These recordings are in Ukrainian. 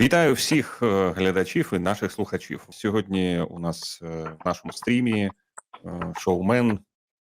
Вітаю всіх е, глядачів і наших слухачів. Сьогодні у нас е, в нашому стрімі е, шоумен,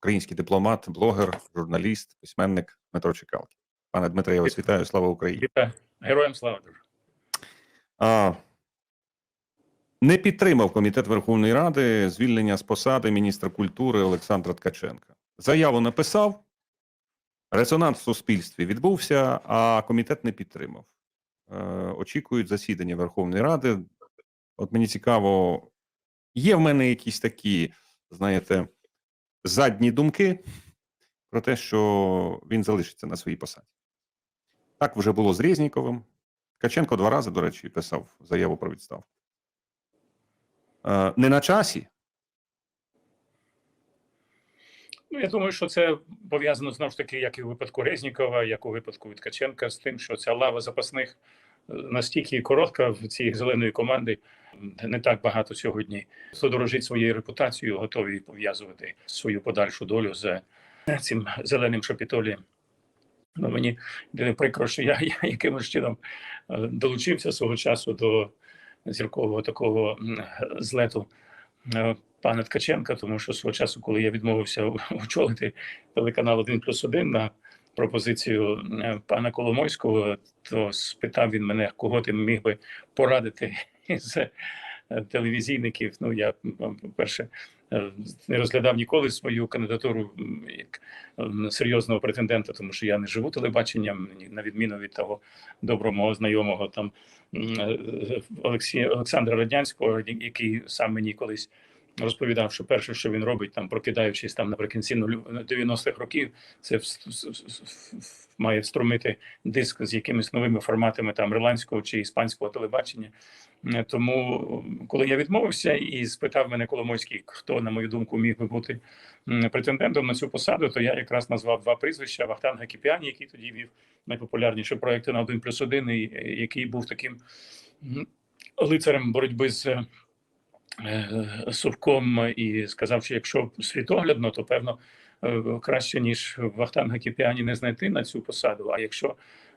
український дипломат, блогер, журналіст, письменник Дмитро Чекалки. Пане Дмитре, я вас вітаю. Слава Україні. Вітаю. Героям слава дуже. А, не підтримав комітет Верховної Ради звільнення з посади міністра культури Олександра Ткаченка. Заяву написав, резонанс в суспільстві відбувся, а комітет не підтримав. Е, очікують засідання Верховної Ради. От мені цікаво, є в мене якісь такі, знаєте, задні думки про те, що він залишиться на своїй посаді. Так вже було з Резніковим. Ткаченко два рази, до речі, писав заяву про відставку. Е, не на часі. Ну, я думаю, що це пов'язано знову ж таки, як і у випадку Резнікова, як у випадку Ткаченка, з тим, що ця лава запасних е, настільки коротка в цій зеленої команди. Не так багато сьогодні. Хто дорожить своєю репутацією, готові пов'язувати свою подальшу долю з цим зеленим шапітолієм. Ну, мені прикро, що я, я якимось чином е, долучився свого часу до зіркового такого злету е, пана Ткаченка, тому що свого часу, коли я відмовився очолити телеканал 1 плюс 1 на пропозицію е, пана Коломойського, то спитав він мене, кого ти міг би порадити з е, телевізійників. Ну я по-перше, е, не розглядав ніколи свою кандидатуру як серйозного претендента, тому що я не живу телебаченням, на відміну від того доброго мого знайомого там Олексія Олександра Радянського, який сам мені колись розповідав, що перше, що він робить, там прокидаючись там наприкінці нулю- 90-х років, це має встромити диск з якимись новими форматами там ірландського чи іспанського телебачення. Е, Тому, коли я відмовився і спитав мене Коломойський, хто, на мою думку, міг би бути претендентом на цю посаду, то я якраз назвав два прізвища: Вахтанг Гакіпіані, який тоді вів найпопулярніші проекти на 1 плюс 1, е, який був таким лицарем боротьби з е, Совком і сказав, що якщо світоглядно, то певно е, краще ніж Вахтанга Кіпіані не знайти на цю посаду. А якщо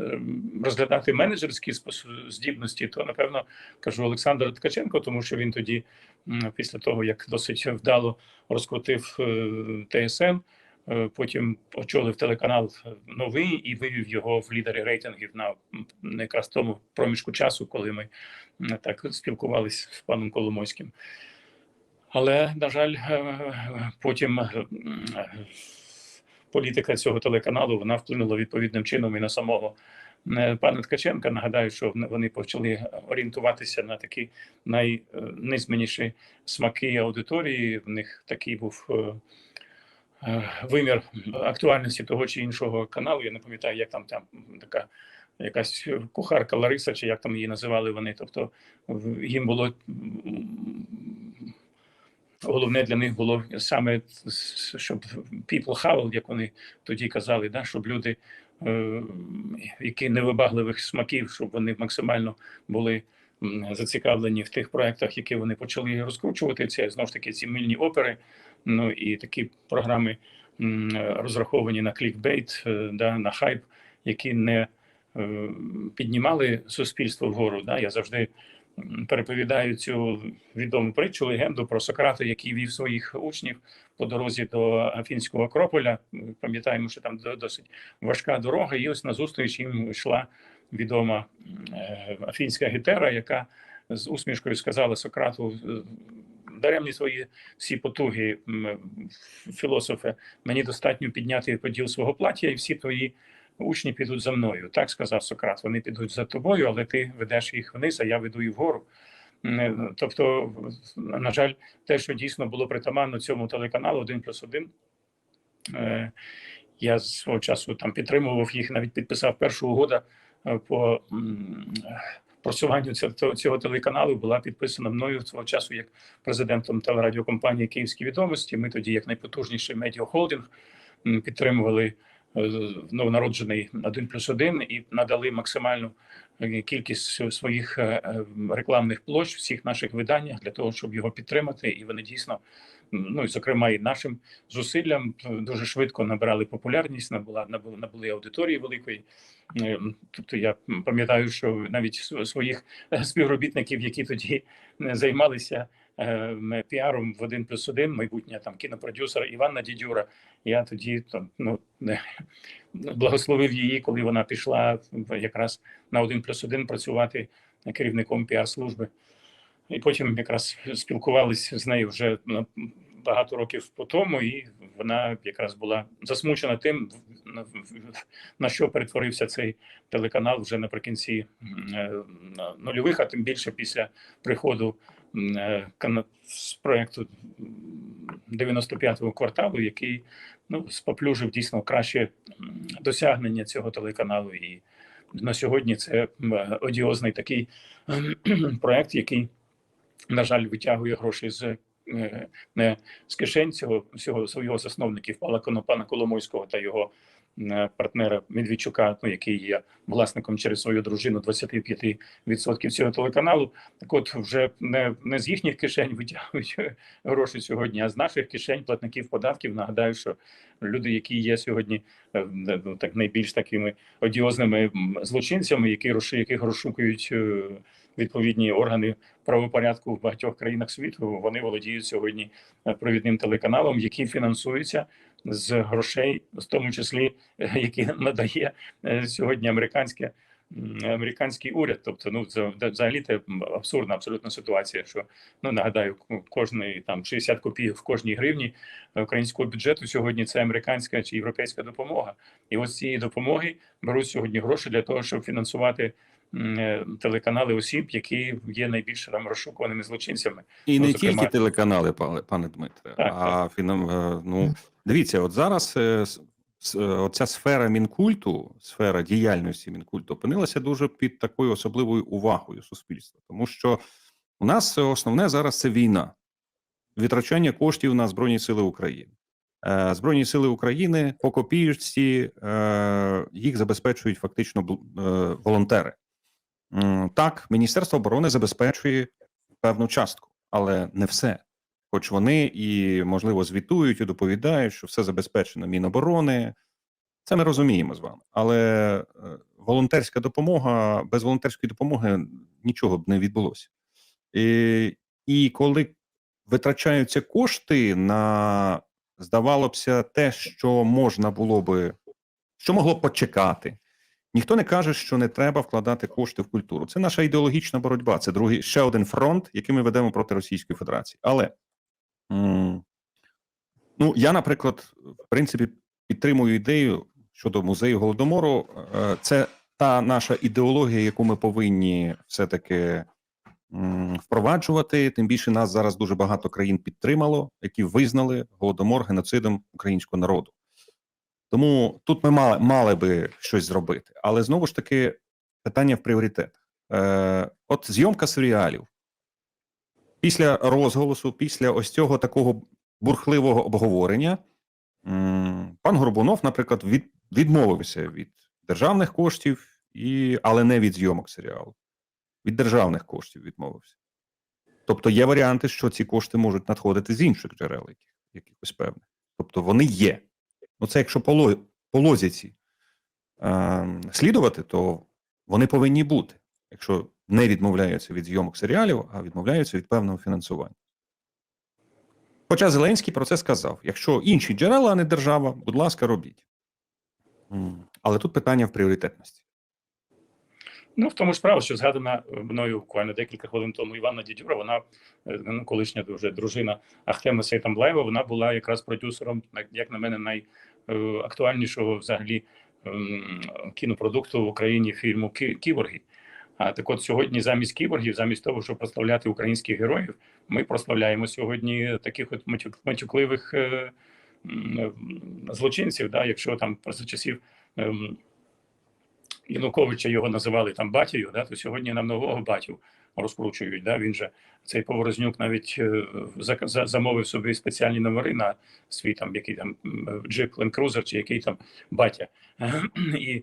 е, розглядати менеджерські здібності, то напевно кажу Олександр Ткаченко, тому що він тоді, після того як досить вдало розкрутив ТСН, потім очолив телеканал е, новий і вивів його в лідери рейтингів на якраз тому проміжку часу, коли ми так спілкувалися з паном Коломойським. Але, на жаль, е, потім е, е, політика цього телеканалу вона вплинула відповідним чином і на самого е, пана Ткаченка. Нагадаю, що вони почали орієнтуватися на такі найнизменніші смаки аудиторії. В них такий був. Е, е, Вимір актуальності того чи іншого каналу. Я не пам'ятаю, як там там така якась кухарка Лариса, чи як там її називали вони. Тобто їм було головне для них було саме щоб people хавал, як вони тоді казали, да, щоб люди, е, які невибагливих смаків, щоб вони максимально були зацікавлені в тих проектах, які вони почали розкручувати. Це знову ж таки ці мильні опери, ну і такі програми розраховані на клікбейт, е, да, на хайп, які не е, піднімали суспільство вгору. Да. Я завжди переповідаю цю відому притчу, легенду про Сократа, який вів своїх учнів по дорозі до Афінського Акрополя. Пам'ятаємо, що там досить важка дорога, і ось назустріч їм йшла відома е, афінська гетера, яка з усмішкою сказала Сократу. е, Даремні свої всі потуги, м, філософе. Мені достатньо підняти поділ свого плаття, і всі твої учні підуть за мною. Так сказав Сократ. Вони підуть за тобою, але ти ведеш їх вниз, а я веду їх вгору. Тобто, на жаль, те, що дійсно було притаманно цьому телеканалу 1 плюс 1, е, я свого часу там підтримував їх, навіть підписав першу угоду е, по просуванню цього, цього телеканалу. Була підписана мною свого часу як президентом телерадіокомпанії Київські відомості. Ми тоді, як найпотужніший медіахолдинг, підтримували е, новонароджений 1 плюс 1 і надали максимальну е, кількість своїх е, рекламних площ всіх наших виданнях для того, щоб його підтримати. І вони дійсно ну і зокрема і нашим зусиллям е, дуже швидко набирали популярність, набула набули, набули аудиторії великої. Е, Тобто я пам'ятаю, що навіть своїх е, співробітників, які тоді займалися піаром в один плюс один, майбутнє там кінопродюсер Іванна Дідюра. Я тоді там ну благословив її, коли вона пішла якраз на один плюс один працювати керівником піар-служби. І потім якраз спілкувалися з нею вже багато років по тому, і вона якраз була засмучена тим, на, що перетворився цей телеканал вже наприкінці е, нульових, а тим більше після приходу е, з проекту 95-го кварталу, який ну, споплюжив дійсно краще досягнення цього телеканалу. І на сьогодні це одіозний такий ем, проект, який, на жаль, витягує гроші з. е, Не з кишень цього всього свого засновників пана Коломойського та його е, партнера Медведчука, ну який є власником через свою дружину 25% цього телеканалу. Так, от вже не, не з їхніх кишень витягують гроші сьогодні, а з наших кишень платників податків. Нагадаю, що люди, які є сьогодні е, ну, так найбільш такими одіозними злочинцями, які яких розшукують відповідні органи правопорядку в багатьох країнах світу. Вони володіють сьогодні е, провідним телеканалом, який фінансується з грошей, в тому числі е, які надає е, сьогодні американське. Американський уряд, тобто, ну це взагалі це абсурдна абсолютно ситуація. Що ну нагадаю, кожний там 60 копійок в кожній гривні українського бюджету сьогодні це американська чи європейська допомога. І ось цієї допомоги беруть сьогодні гроші для того, щоб фінансувати телеканали осіб, які є найбільш там розшукуваними злочинцями. І Ну, не зокрема- тільки телеканали, пане, пане Дмитре, Так, а фінам, е, ну дивіться, от зараз е, е, оця сфера мінкульту, сфера діяльності мінкульту опинилася дуже під такою особливою увагою суспільства, тому що у нас основне зараз це війна, витрачання коштів на Збройні Сили України. Е, Збройні сили України по копієчці е, їх забезпечують фактично е, волонтери. Так, Міністерство оборони забезпечує певну частку, але не все. Хоч вони і, можливо, звітують і доповідають, що все забезпечено Міноборони. Це ми розуміємо з вами. Але е, волонтерська допомога без волонтерської допомоги нічого б не відбулося. І, і коли витрачаються кошти на, здавалося б, те, що можна було би, що могло б почекати. Ніхто не каже, що не треба вкладати кошти в культуру. Це наша ідеологічна боротьба. Це другий ще один фронт, який ми ведемо проти Російської Федерації. Але ну я, наприклад, в принципі, підтримую ідею щодо музею голодомору. Е, Це та наша ідеологія, яку ми повинні все-таки впроваджувати. Тим більше нас зараз дуже багато країн підтримало, які визнали голодомор геноцидом українського народу. Тому тут ми мали, мали би щось зробити. Але знову ж таки, питання в пріоритетах. Е, от зйомка серіалів. Після розголосу, після ось цього такого бурхливого обговорення, м, пан Горбунов, наприклад, від, відмовився від державних коштів, і, але не від зйомок серіалу. Від державних коштів відмовився. Тобто є варіанти, що ці кошти можуть надходити з інших джерел, якихось певних. Тобто вони є. Ну, це якщо по, лозіці е, слідувати, то вони повинні бути, якщо не відмовляються від зйомок серіалів, а відмовляються від певного фінансування. Хоча Зеленський про це сказав: якщо інші джерела, а не держава, будь ласка, робіть. Але тут питання в пріоритетності. Ну в тому ж справа, що згадана мною буквально декілька хвилин тому Іванна Дідюра, вона е, ну, колишня вже дружина Ахтема Сейтамблаєва, вона була якраз продюсером, як на мене, найактуальнішого взагалі ем, кінопродукту в Україні фільму Кіборги. А так от сьогодні замість кіборгів, замість того, щоб прославляти українських героїв, ми прославляємо сьогодні таких от матюкливих е, е, злочинців. Да, якщо там за часів ем, Януковича його називали там батію, да, то сьогодні нам нового батю розкручують. Да, він же цей Поворознюк навіть е, за, за, замовив собі спеціальні номери на свій там який там джип Cruiser чи який там батя. І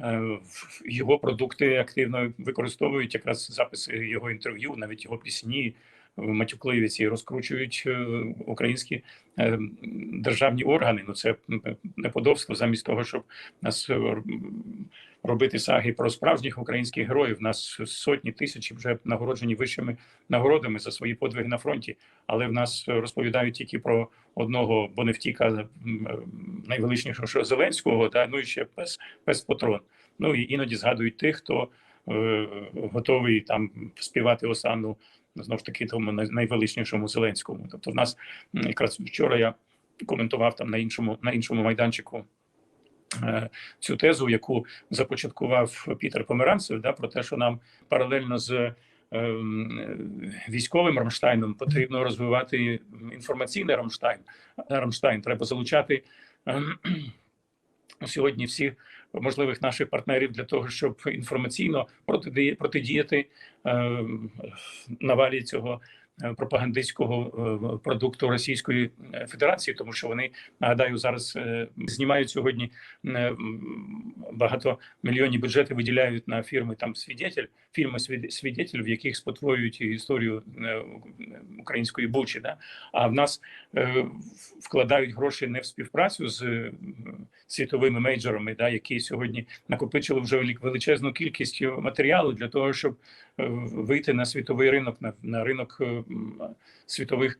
е, його продукти активно використовують якраз записи його інтерв'ю, навіть його пісні. Матюкливі ці розкручують е, українські е, державні органи. Ну це неподобство замість того, щоб нас е, робити саги про справжніх українських героїв. Нас сотні тисячі вже нагороджені вищими нагородами за свої подвиги на фронті. Але в нас розповідають тільки про одного боневтіка е, найвеличнішого Зеленського, та ну і ще пес, пес Патрон. Ну і іноді згадують тих, хто е, готовий там співати осанну знову ж таки тому найвеличнішому Зеленському. Тобто, в нас якраз вчора я коментував там на іншому на іншому майданчику. е, Цю тезу, яку започаткував Пітер Померанцев, да, про те, що нам паралельно з ем, е, військовим Рамштайном потрібно розвивати інформаційний Рамштайн. Рамштайн треба залучати ем, сьогодні всіх можливих наших партнерів для того, щоб інформаційно протидіяти протидіяти е, навалі цього пропагандистського е, продукту Російської е, Федерації, тому що вони нагадаю зараз е, знімають сьогодні е, багато мільйонні бюджети виділяють на фірми там свідетель, «Свід- свідетель, в яких спотворюють історію е, української бучі. Да? А в нас е, вкладають гроші не в співпрацю з е, світовими мейджорами, да, які сьогодні накопичили вже величезну кількість матеріалу для того, щоб е, вийти на світовий ринок, на, на ринок е, світових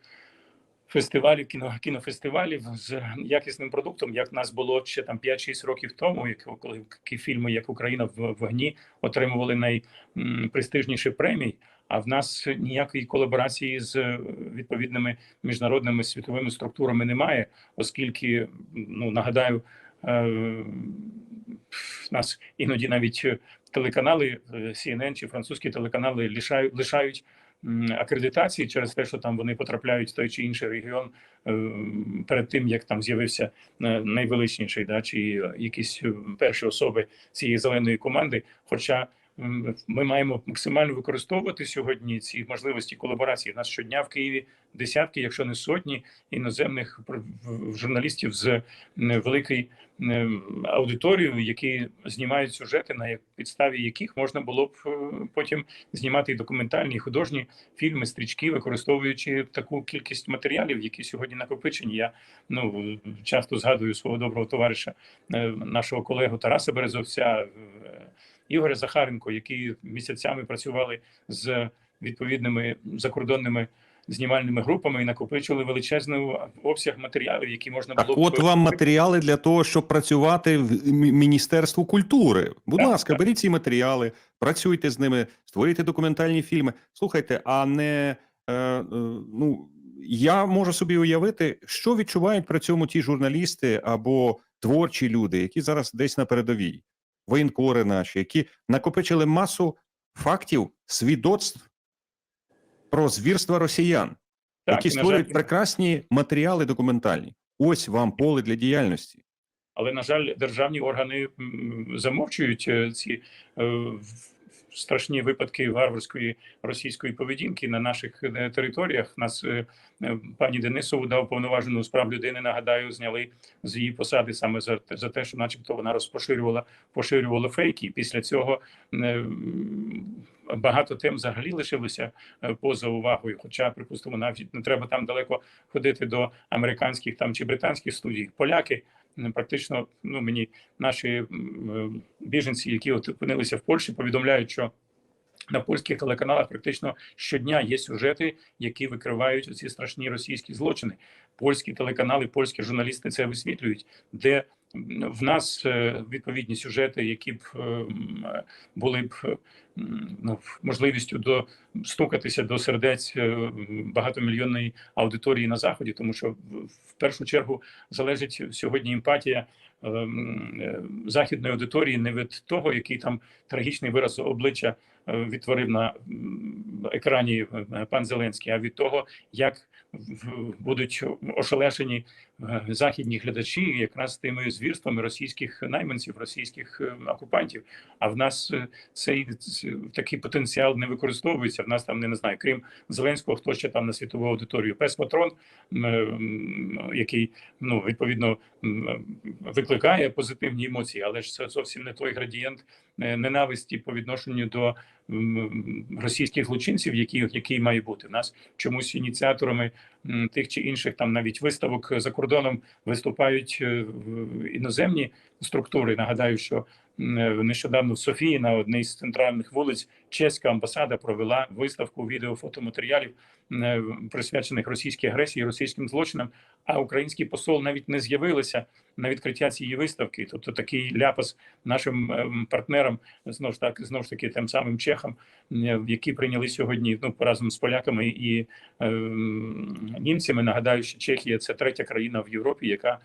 фестивалів, кіно, кінофестивалів з якісним продуктом, як нас було ще там 5-6 років тому, як коли фільми, як Україна в вогні, отримували найпрестижніші премії. А в нас ніякої колаборації з е, відповідними міжнародними світовими структурами немає, оскільки ну нагадаю, е, нас іноді навіть е, телеканали е, CNN чи французькі телеканали лишають лишають акредитації через те, що там вони потрапляють в той чи інший регіон е, перед тим, як там з'явився найвеличніший, да чи якісь перші особи цієї зеленої команди. Хоча ми маємо максимально використовувати сьогодні ці можливості колаборації. У нас щодня в Києві десятки, якщо не сотні, іноземних журналістів з м, великої аудиторією, які знімають сюжети, на підставі яких можна було б е, потім знімати і документальні художні фільми, стрічки, використовуючи таку кількість матеріалів, які сьогодні накопичені. Я ну часто згадую свого доброго товариша, е, нашого колегу Тараса Березовця, е, Ігоря Захаренко, які місяцями працювали з відповідними закордонними знімальними групами і накопичили величезний обсяг матеріалів, які можна Так було от вам матеріали для того, щоб працювати в Міністерству культури. Будь Так, ласка, так. беріть ці матеріали, працюйте з ними, створюйте документальні фільми. Слухайте, а не е, е, ну я можу собі уявити, що відчувають при цьому ті журналісти або творчі люди, які зараз десь на передовій, воєнкори наші, які накопичили масу фактів, свідоцтв про звірства росіян Так, які створюють жаль, прекрасні матеріали документальні. Ось вам поле для діяльності. але на жаль, державні органи замовчують е, ці е, страшні випадки варварської російської поведінки на наших е, територіях. Нас е, е, пані Денисову дав повноважену з прав людини. Нагадаю, зняли з її посади саме за, за те, що, начебто, вона розпоширювала поширювала фейки. Після цього багато тем взагалі лишилося поза увагою. Хоча, припустимо, навіть не треба там далеко ходити до американських там чи британських студій. Поляки практично ну мені наші е, біженці, які от опинилися в Польщі, повідомляють, що на польських телеканалах практично щодня є сюжети, які викривають ці страшні російські злочини. Польські телеканали, польські журналісти це висвітлюють, де в нас е, відповідні сюжети, які б е, е, були б ну, можливістю достукатися до сердець багатомільйонної аудиторії на заході, тому що в- першу чергу залежить сьогодні емпатія західної аудиторії не від того, який там трагічний вираз обличчя відтворив на екрані е, пан Зеленський, а від того, як будуть ошелешені е, західні глядачі якраз тими звірствами російських найманців, російських е, окупантів. А в нас цей такий потенціал не використовується. В нас там не, не знаю, крім Зеленського, хто ще там на світову аудиторію. Пес Патрон, який ну відповідно викликає позитивні емоції, але ж це зовсім не той градієнт ненависті по відношенню до російських злочинців, які, який має бути. Нас чомусь ініціаторами тих чи інших там навіть виставок за кордоном виступають е, іноземні структури. Нагадаю, що е, нещодавно в Софії на одній з центральних вулиць чеська амбасада провела виставку відео фотоматеріалів, е, присвячених російській агресії, російським злочинам. А український посол навіть не з'явилися на відкриття цієї виставки. Тобто такий ляпас нашим ем, партнерам знову ж так знову ж таки тим самим чехам, е, які прийняли сьогодні ну разом з поляками і ем, німцями. Нагадаю, що Чехія це третя країна в Європі, яка е,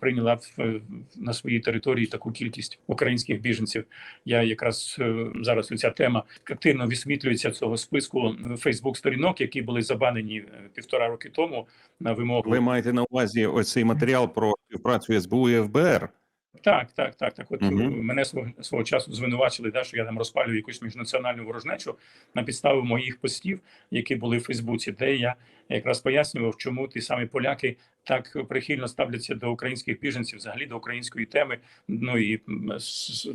прийняла в, на своїй території таку кількість українських біженців. Я якраз е, зараз ця тема активно висвітлюється цього списку Фейсбук сторінок, які були забанені е, півтора роки тому на вимогу Ви маєте на увазі ось цей матеріал про співпрацю СБУ і ФБР. Так, так, так. Так, от е, мене свого, свого часу звинувачили, да, що я там розпалюю якусь міжнаціональну ворожнечу на підставі моїх постів, які були в Фейсбуці, де я якраз пояснював, чому ті самі поляки так прихильно ставляться до українських біженців, взагалі до української теми. Ну і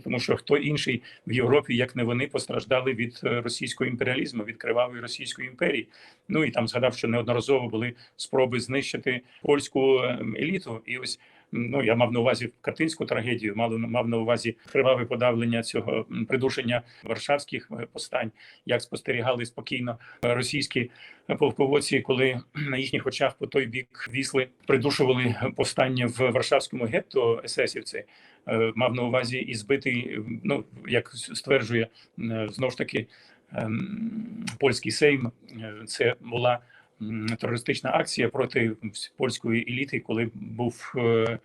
тому, що хто інший в Європі, як не вони, постраждали від е, російського імперіалізму, від кривавої російської імперії. Ну і там згадав, що неодноразово були спроби знищити польську ем, еліту. І ось ну я мав на увазі катинську трагедію, мав, мав на увазі криваве подавлення цього придушення варшавських е, повстань, як спостерігали спокійно е, російські полководці, коли на їхніх очах по той бік вісли придушували повстання в Варшавському гетто есесівці. Е, Мав на увазі і збитий, е, ну як стверджує е, знову ж таки ем, польський сейм. е, Це була терористична акція проти польської еліти, коли був е,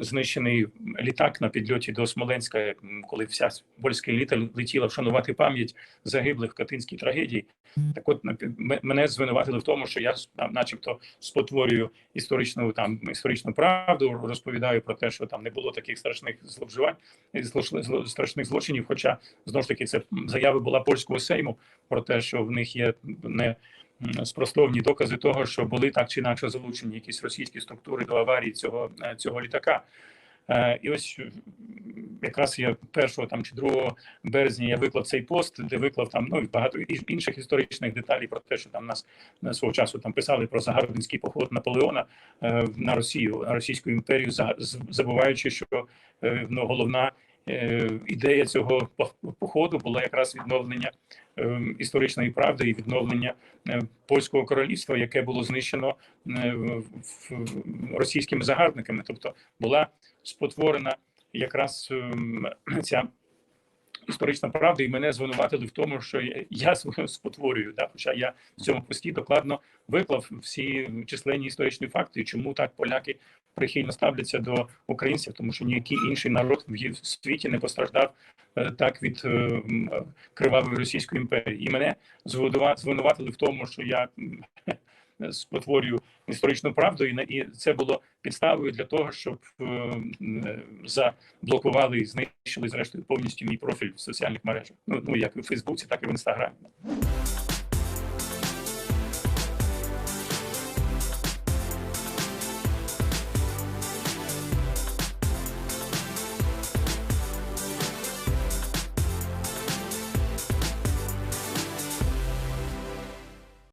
знищений літак на підльоті до Смоленська, коли вся польська еліта летіла вшанувати пам'ять загиблих в катинській трагедії. Так, от мене звинуватили в тому, що я там, начебто, спотворюю історичну там історичну правду, розповідаю про те, що там не було таких страшних зловживань, і зло- страшних злочинів. Хоча знову ж таки це заяви була польського сейму про те, що в них є не спростовні докази того, що були так чи інакше залучені якісь російські структури до аварії цього, е, цього літака. Е, І ось якраз я 1 там чи 2 березня я виклав цей пост, де виклав там ну і багато інших історичних деталей про те, що там нас на свого часу там писали про загарбницький поход Наполеона е, на Росію, на Російську імперію, забуваючи, що е, ну, головна е, ідея цього пох- походу була якраз відновлення е, історичної правди і відновлення е, польського королівства, яке було знищено е, російськими загарбниками. Тобто була спотворена якраз ем, ця історична правда, і мене звинуватили в тому, що я- спотворюю. Да? Хоча я в цьому пості докладно виклав всі численні історичні факти, чому так поляки прихильно ставляться до українців, тому що ніякий інший народ в світі не постраждав е, так від е, е, кривавої російської імперії. І мене звинува- звинуватили в тому, що я спотворюю історичну правду, і і це було підставою для того, щоб е, е, заблокували і знищили зрештою повністю мій профіль в соціальних мережах. Ну, ну як і в Фейсбуці, так і в інстаграмі.